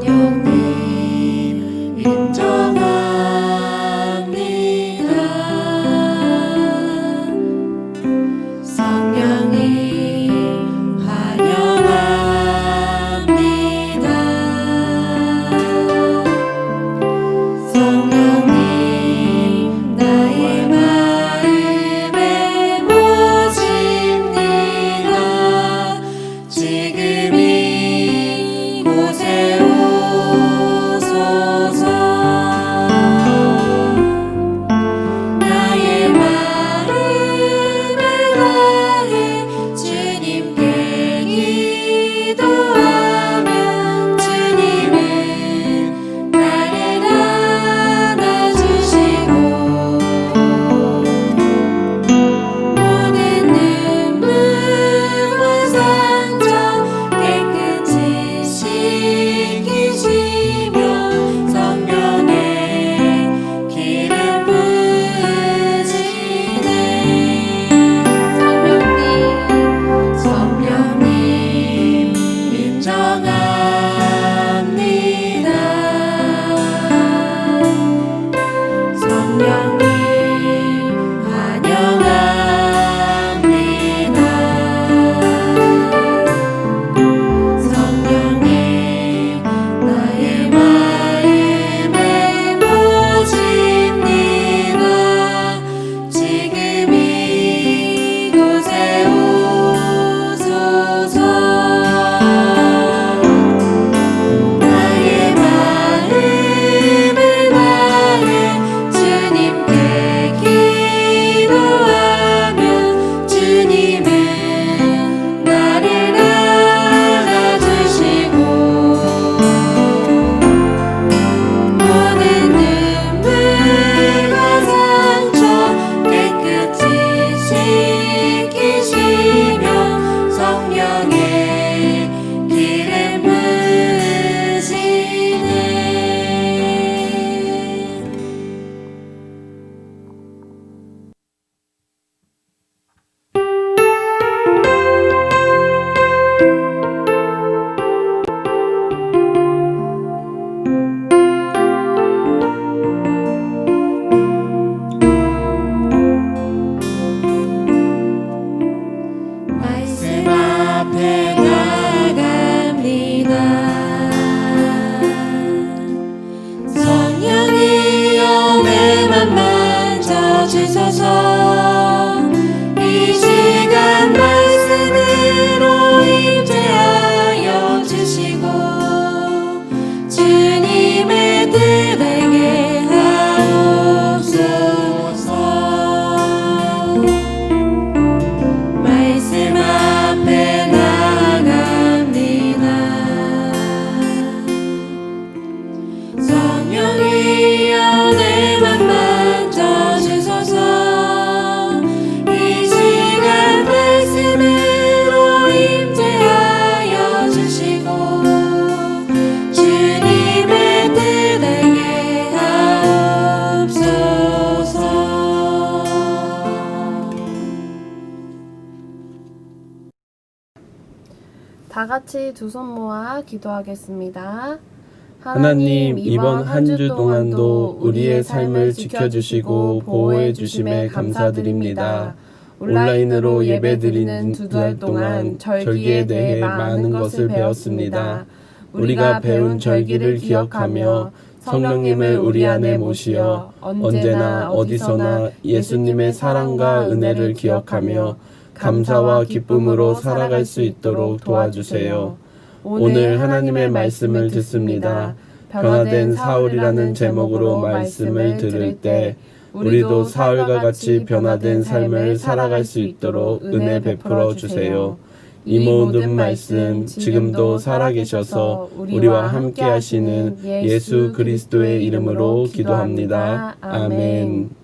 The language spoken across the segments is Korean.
성령 같이 두 손 모아 기도하겠습니다. 하나님 이번 한 주 동안도 우리의 삶을 지켜주시고 보호해 주심에 감사드립니다. 온라인으로 예배드리는 두 달 동안 절기에 대해 많은 것을 배웠습니다. 우리가 배운 절기를 기억하며 성령님을 우리 안에 모시어 언제나 어디서나 예수님의 사랑과 은혜를 기억하며 감사와 기쁨으로 살아갈 수 있도록 도와주세요. 오늘 하나님의 말씀을 듣습니다. 변화된 사울이라는 제목으로 말씀을 들을 때 우리도 사울과 같이 변화된 삶을 살아갈 수 있도록 은혜 베풀어 주세요. 이 모든 말씀 지금도 살아계셔서 우리와 함께 하시는 예수 그리스도의 이름으로 기도합니다. 아멘.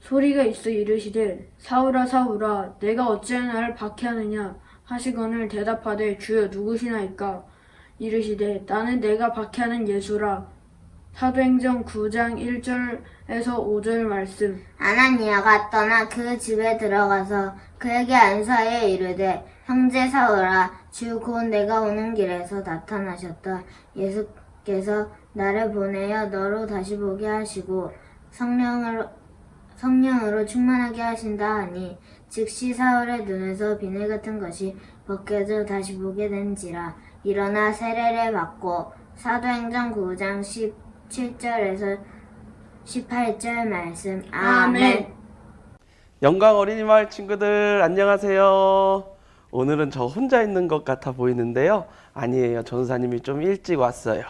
소리가 있어 이르시되 사울아 사울아 내가 어찌하여 나를 박해하느냐? 하시거늘 대답하되 주여 누구시나이까? 이르시되 나는 내가 박해하는 예수라. 사도행전 9장 1절에서 5절 말씀. 아나니아가 떠나 그 집에 들어가서 그에게 안사에 이르되 형제 사울아 주 곧 내가 오는 길에서 나타나셨다. 예수께서 나를 보내어 너로 다시 보게 하시고 성령으로 성령으로 충만하게 하신다 하니 즉시 사울의 눈에서 비늘 같은 것이 벗겨져 다시 보게 된지라 일어나 세례를 받고 사도행전 9장 17절에서 18절 말씀 아멘. 영광 어린이 마을 친구들 안녕하세요. 오늘은 저 혼자 있는 것 같아 보이는데요. 아니에요. 전사님이 좀 일찍 왔어요.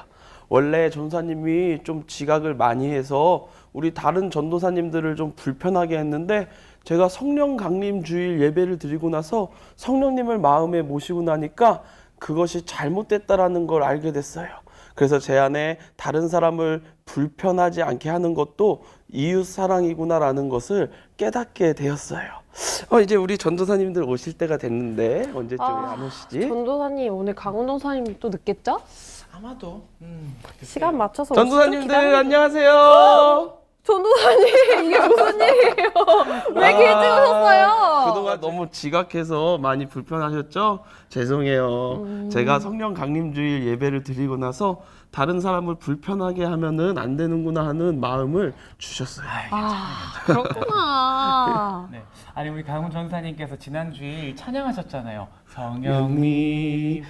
원래 전사님이 좀 지각을 많이 해서 우리 다른 전도사님들을 좀 불편하게 했는데 제가 성령 강림 주일 예배를 드리고 나서 성령님을 마음에 모시고 나니까 그것이 잘못됐다라는 걸 알게 됐어요. 그래서 제 안에 다른 사람을 불편하지 않게 하는 것도 이웃 사랑이구나라는 것을 깨닫게 되었어요. 어, 이제 우리 전도사님들 오실 때가 됐는데 언제쯤에 아, 안 오시지? 전도사님 오늘 강훈도사님 또 늦겠죠? 아마도 음, 시간 맞춰서 전도사님들 오시죠? 기다리고- 안녕하세요. 전도사님 이게 무슨 일이에요? 왜 이렇게 일찍 오셨어요? 그동안 너무 지각해서 많이 불편하셨죠? 죄송해요. 음. 제가 성령 강림주일 예배를 드리고 나서 다른 사람을 불편하게 하면은 안 되는구나 하는 마음을 주셨어요. 아 그렇구나. 네. 아니 우리 강훈 전사님께서 지난 주일 찬양하셨잖아요. 성령님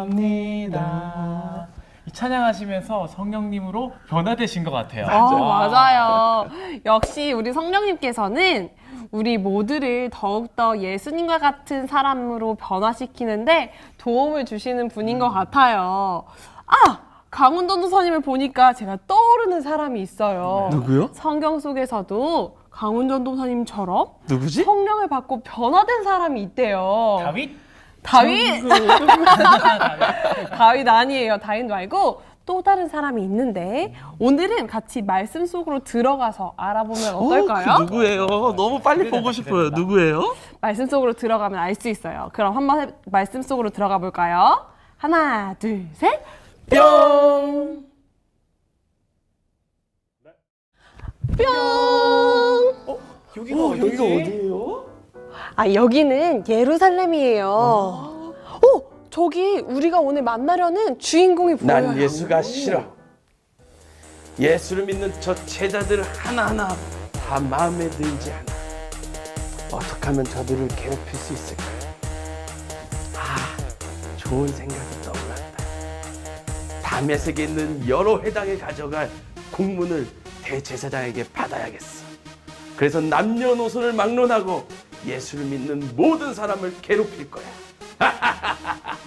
인정합니다. 이 찬양하시면서 성령님으로 변화되신 것 같아요. 어, 맞아요. 역시 우리 성령님께서는 우리 모두를 더욱더 예수님과 같은 사람으로 변화시키는데 도움을 주시는 분인 것 같아요. 아! 강훈 전도사님을 보니까 제가 떠오르는 사람이 있어요. 누구요? 성경 속에서도 강훈 전 도사님처럼 누구지? 성령을 받고 변화된 사람이 있대요. 다윗? 다윗? 다윗 아니에요. 다윗 말고 또 다른 사람이 있는데 오늘은 같이 말씀 속으로 들어가서 알아보면 어떨까요? 어, 그 누구예요? 너무 빨리 보고 싶어요. 누구예요? 말씀 속으로 들어가면 알 수 있어요. 그럼 한번 해- 말씀 속으로 들어가 볼까요? 하나, 둘, 셋. 뿅. 뿅. 여기가 어? 여기가 어디예요? 아, 여기는 예루살렘이에요. 어, 저기 우리가 오늘 만나려는 주인공이 보여요. 난 예수가 싫어. 예수를 믿는 저 제자들 하나하나 다 마음에 들지 않아. 어떻게 하면 저들을 괴롭힐 수 있을까? 아, 좋은 생각이 떠올랐다. 담에색에 있는 여러 회당에 가져갈 공문을 대제사장에게 받아야겠어. 그래서 남녀노소를 막론하고 예수를 믿는 모든 사람을 괴롭힐 거야.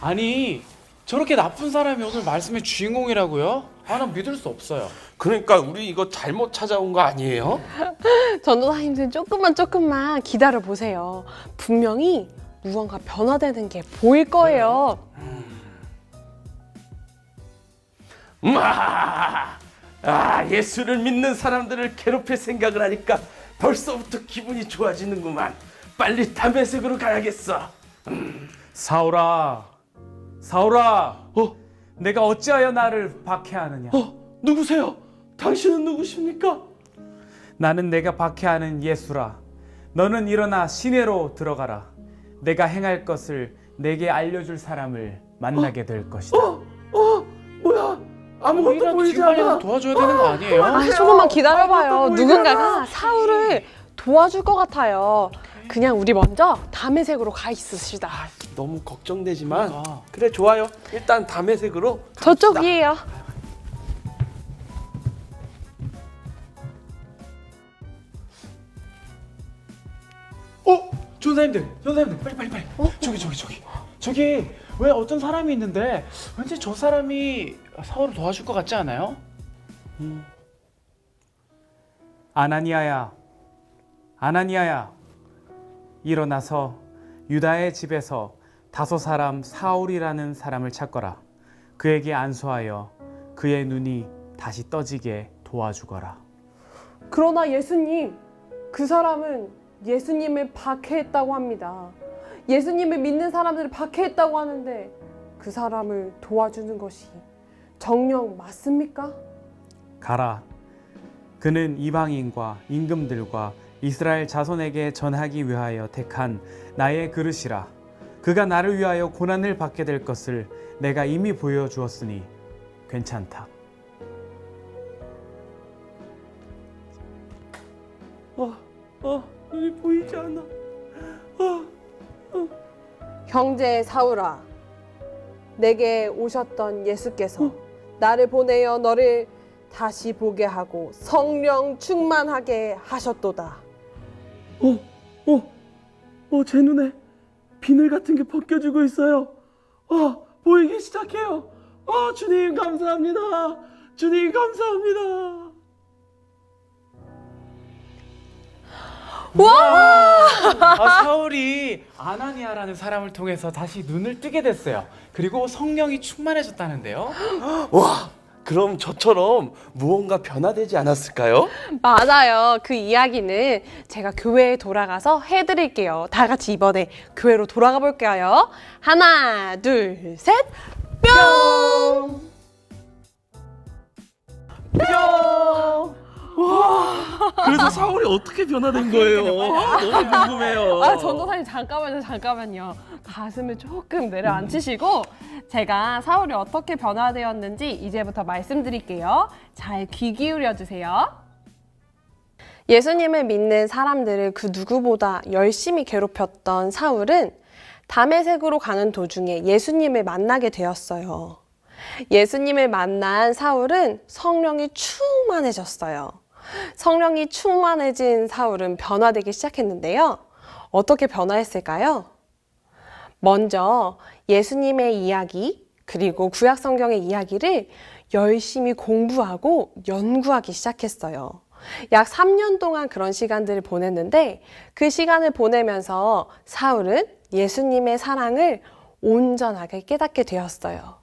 아니 저렇게 나쁜 사람이 오늘 말씀의 주인공이라고요? 아, 난 믿을 수 없어요. 그러니까 우리 이거 잘못 찾아온 거 아니에요? 전도사님 들 조금만 조금만 기다려 보세요. 분명히 무언가 변화되는 게 보일 거예요. 아, 아, 예수를 믿는 사람들을 괴롭힐 생각을 하니까 벌써부터 기분이 좋아지는구만. 빨리 담배색으로 가야겠어. 사울아, 사울아, 어, 내가 어찌하여 나를 박해하느냐? 어, 누구세요? 당신은 누구십니까? 나는 내가 박해하는 예수라. 너는 일어나 시내로 들어가라. 내가 행할 것을 내게 알려줄 사람을 만나게 될 것이다. 어, 어, 뭐야? 아무것도 보이지 않아. 도와줘야 되는 거 아니에요? 아, 조금만 기다려봐요. 아무것도 누군가가 않아. 사울을 도와줄 것 같아요. 그냥 우리 먼저 담의 색으로 가 있읍시다. 너무 걱정되지만 그러니까. 그래 좋아요. 일단 담배색으로 저쪽이에요. 어, 전사님들, 전사님들, 빨리 빨리 빨리. 저기 저기 저기 저기 왜 어떤 사람이 있는데 왠지 저 사람이 사울을 도와줄 것 같지 않아요? 음. 아나니아야, 아나니아야, 일어나서 유다의 집에서 다섯 사람 사울이라는 사람을 찾거라. 그에게 안수하여 그의 눈이 다시 떠지게 도와주거라. 그러나 예수님, 그 사람은 예수님을 박해했다고 합니다. 예수님을 믿는 사람들을 박해했다고 하는데 그 사람을 도와주는 것이 정령 맞습니까? 가라. 그는 이방인과 임금들과 이스라엘 자손에게 전하기 위하여 택한 나의 그릇이라. 그가 나를 위하여 고난을 받게 될 것을 내가 이미 보여주었으니 괜찮다. 어, 어, 눈이 보이지 않아. 형제 사울아, 내게 오셨던 예수께서 나를 보내어 너를 다시 보게 하고 성령 충만하게 하셨도다. 어, 어, 어, 제 눈에 비늘 같은 게 벗겨지고 있어요. 어, 보이기 시작해요. 어, 주님 감사합니다. 주님 감사합니다. 아, 사울이 아나니아라는 사람을 통해서 다시 눈을 뜨게 됐어요. 그리고 성령이 충만해졌다는데요. 와, 그럼 저처럼 무언가 변화되지 않았을까요? 맞아요. 그 이야기는 제가 교회에 돌아가서 해드릴게요. 다 같이 이번에 교회로 돌아가 볼까요? 하나, 둘, 셋, 뿅! 그래서 사울이 어떻게 변화된 거예요? 너무 궁금해요. 아, 전도사님 잠깐만요, 잠깐만요. 가슴을 조금 내려앉히시고 제가 사울이 어떻게 변화되었는지 이제부터 말씀드릴게요. 잘 귀 기울여 주세요. 예수님을 믿는 사람들을 그 누구보다 열심히 괴롭혔던 사울은 담에색으로 가는 도중에 예수님을 만나게 되었어요. 예수님을 만난 사울은 성령이 충만해졌어요. 성령이 충만해진 사울은 변화되기 시작했는데요. 어떻게 변화했을까요? 먼저 예수님의 이야기, 그리고 구약 성경의 이야기를 열심히 공부하고 연구하기 시작했어요. 약 3년 동안 그런 시간들을 보냈는데 그 시간을 보내면서 사울은 예수님의 사랑을 온전하게 깨닫게 되었어요.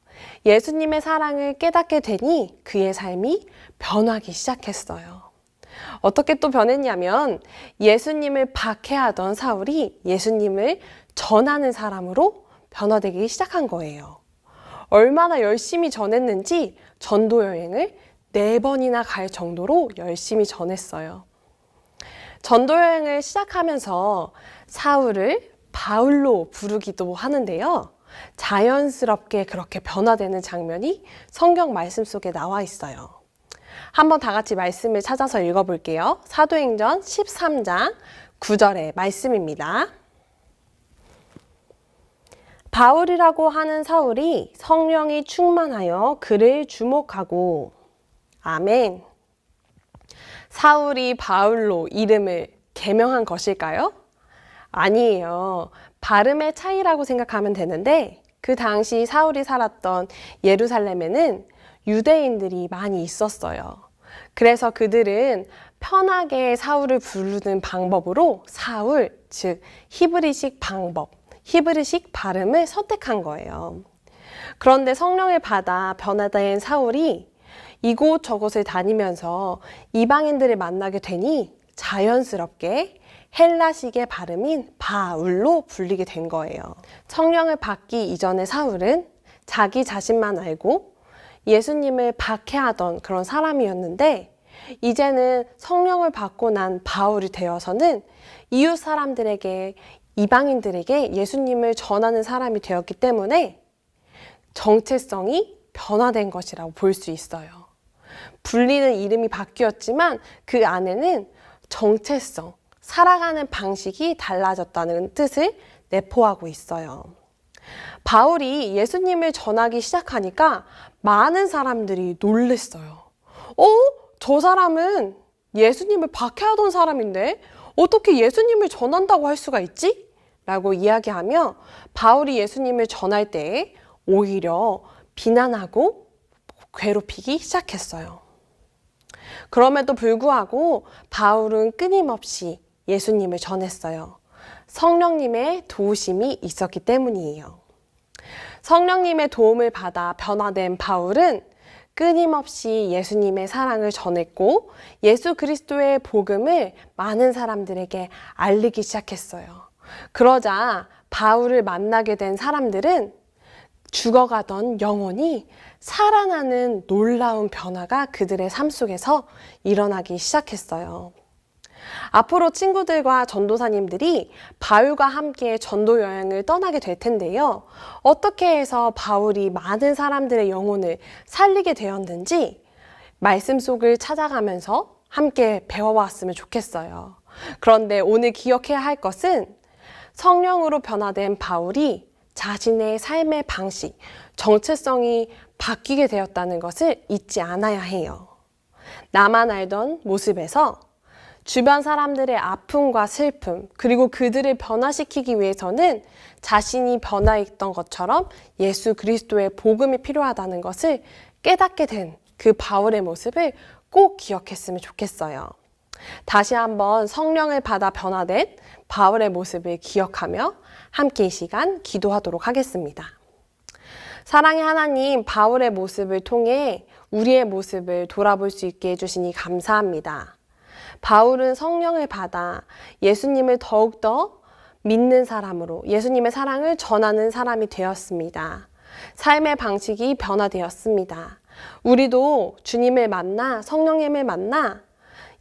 예수님의 사랑을 깨닫게 되니 그의 삶이 변하기 시작했어요. 어떻게 또 변했냐면 예수님을 박해하던 사울이 예수님을 전하는 사람으로 변화되기 시작한 거예요. 얼마나 열심히 전했는지 전도 여행을 네 번이나 갈 정도로 열심히 전했어요. 전도 여행을 시작하면서 사울을 바울로 부르기도 하는데요. 자연스럽게 그렇게 변화되는 장면이 성경 말씀 속에 나와 있어요. 한번 다 같이 말씀을 찾아서 읽어볼게요. 사도행전 13장 9절의 말씀입니다. 바울이라고 하는 사울이 성령이 충만하여 그를 주목하고 아멘. 사울이 바울로 이름을 개명한 것일까요? 아니에요. 발음의 차이라고 생각하면 되는데 그 당시 사울이 살았던 예루살렘에는 유대인들이 많이 있었어요. 그래서 그들은 편하게 사울을 부르는 방법으로 사울, 즉 히브리식 방법, 히브리식 발음을 선택한 거예요. 그런데 성령을 받아 변화된 사울이 이곳 저곳을 다니면서 이방인들을 만나게 되니 자연스럽게 헬라식의 발음인 바울로 불리게 된 거예요. 성령을 받기 이전의 사울은 자기 자신만 알고 예수님을 박해하던 그런 사람이었는데 이제는 성령을 받고 난 바울이 되어서는 이웃 사람들에게 이방인들에게 예수님을 전하는 사람이 되었기 때문에 정체성이 변화된 것이라고 볼 수 있어요. 불리는 이름이 바뀌었지만 그 안에는 정체성, 살아가는 방식이 달라졌다는 뜻을 내포하고 있어요. 바울이 예수님을 전하기 시작하니까 많은 사람들이 놀랬어요. 어? 저 사람은 예수님을 박해하던 사람인데 어떻게 예수님을 전한다고 할 수가 있지? 라고 이야기하며 바울이 예수님을 전할 때 오히려 비난하고 괴롭히기 시작했어요. 그럼에도 불구하고 바울은 끊임없이 예수님을 전했어요. 성령님의 도우심이 있었기 때문이에요. 성령님의 도움을 받아 변화된 바울은 끊임없이 예수님의 사랑을 전했고 예수 그리스도의 복음을 많은 사람들에게 알리기 시작했어요. 그러자 바울을 만나게 된 사람들은 죽어가던 영혼이 살아나는 놀라운 변화가 그들의 삶 속에서 일어나기 시작했어요. 앞으로 친구들과 전도사님들이 바울과 함께 전도 여행을 떠나게 될 텐데요. 어떻게 해서 바울이 많은 사람들의 영혼을 살리게 되었는지 말씀 속을 찾아가면서 함께 배워왔으면 좋겠어요. 그런데 오늘 기억해야 할 것은 성령으로 변화된 바울이 자신의 삶의 방식, 정체성이 바뀌게 되었다는 것을 잊지 않아야 해요. 나만 알던 모습에서 주변 사람들의 아픔과 슬픔, 그리고 그들을 변화시키기 위해서는 자신이 변화했던 것처럼 예수 그리스도의 복음이 필요하다는 것을 깨닫게 된 그 바울의 모습을 꼭 기억했으면 좋겠어요. 다시 한번 성령을 받아 변화된 바울의 모습을 기억하며 함께 이 시간 기도하도록 하겠습니다. 사랑의 하나님, 바울의 모습을 통해 우리의 모습을 돌아볼 수 있게 해주시니 감사합니다. 바울은 성령을 받아 예수님을 더욱더 믿는 사람으로 예수님의 사랑을 전하는 사람이 되었습니다. 삶의 방식이 변화되었습니다. 우리도 주님을 만나 성령님을 만나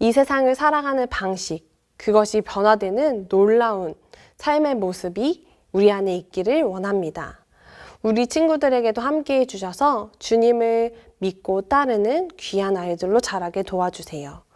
이 세상을 살아가는 방식, 그것이 변화되는 놀라운 삶의 모습이 우리 안에 있기를 원합니다. 우리 친구들에게도 함께 해주셔서 주님을 믿고 따르는 귀한 아이들로 자라게 도와주세요.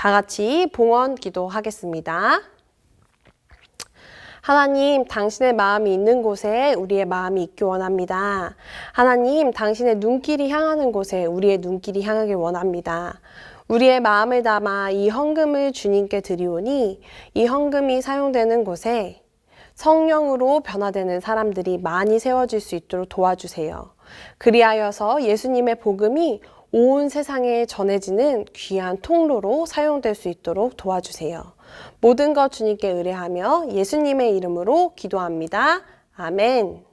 다 같이 봉헌 기도하겠습니다. 하나님, 당신의 마음이 있는 곳에 우리의 마음이 있기 원합니다. 하나님, 당신의 눈길이 향하는 곳에 우리의 눈길이 향하길 원합니다. 우리의 마음을 담아 이 헌금을 주님께 드리오니 이 헌금이 사용되는 곳에 성령으로 변화되는 사람들이 많이 세워질 수 있도록 도와주세요. 그리하여서 예수님의 복음이 온 세상에 전해지는 귀한 통로로 사용될 수 있도록 도와주세요. 모든 것 주님께 의뢰하며 예수님의 이름으로 기도합니다. 아멘.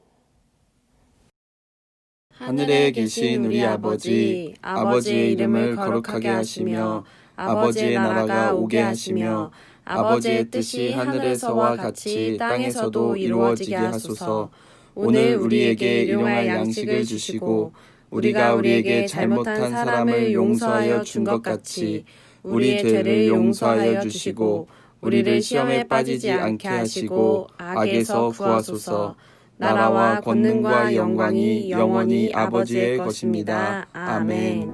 하늘에 계신 우리 아버지, 아버지의 이름을 거룩하게 하시며, 아버지의 나라가 오게 하시며, 아버지의 뜻이 하늘에서와 같이 땅에서도 이루어지게 하소서. 오늘 우리에게 일용할 양식을 주시고, 우리가 우리에게 잘못한 사람을 용서하여 준 것 같이, 우리 죄를 용서하여 주시고, 우리를 시험에 빠지지 않게 하시고, 악에서 구하소서. 나라와 권능과 영광이 영원히 아버지의 것입니다. 아멘.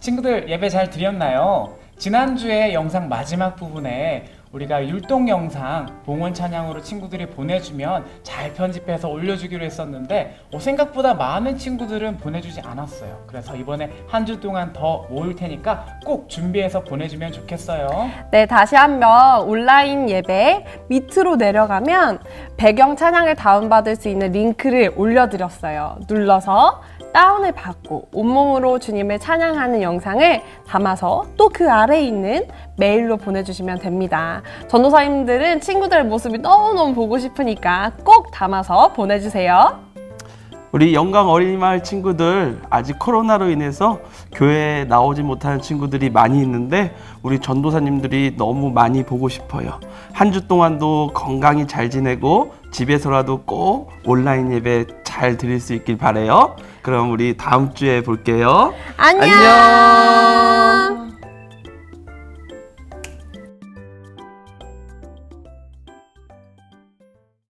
친구들 예배 잘 드렸나요? 지난주에 영상 마지막 부분에 우리가 율동 영상 봉헌 찬양으로 친구들이 보내주면 잘 편집해서 올려주기로 했었는데 어, 생각보다 많은 친구들은 보내주지 않았어요. 그래서 이번에 한 주 동안 더 모을 테니까 꼭 준비해서 보내주면 좋겠어요. 네, 다시 한번 온라인 예배 밑으로 내려가면 배경 찬양을 다운받을 수 있는 링크를 올려드렸어요. 눌러서 다운을 받고 온몸으로 주님을 찬양하는 영상을 담아서 또 그 아래에 있는 메일로 보내주시면 됩니다. 전도사님들은 친구들의 모습이 너무너무 보고 싶으니까 꼭 담아서 보내주세요. 우리 영광 어린이마을 친구들 아직 코로나로 인해서 교회에 나오지 못하는 친구들이 많이 있는데 우리 전도사님들이 너무 많이 보고 싶어요. 한 주 동안도 건강히 잘 지내고 집에서라도 꼭 온라인 예배 잘 드릴 수 있길 바래요. 그럼 우리 다음 주에 볼게요. 안녕. 안녕.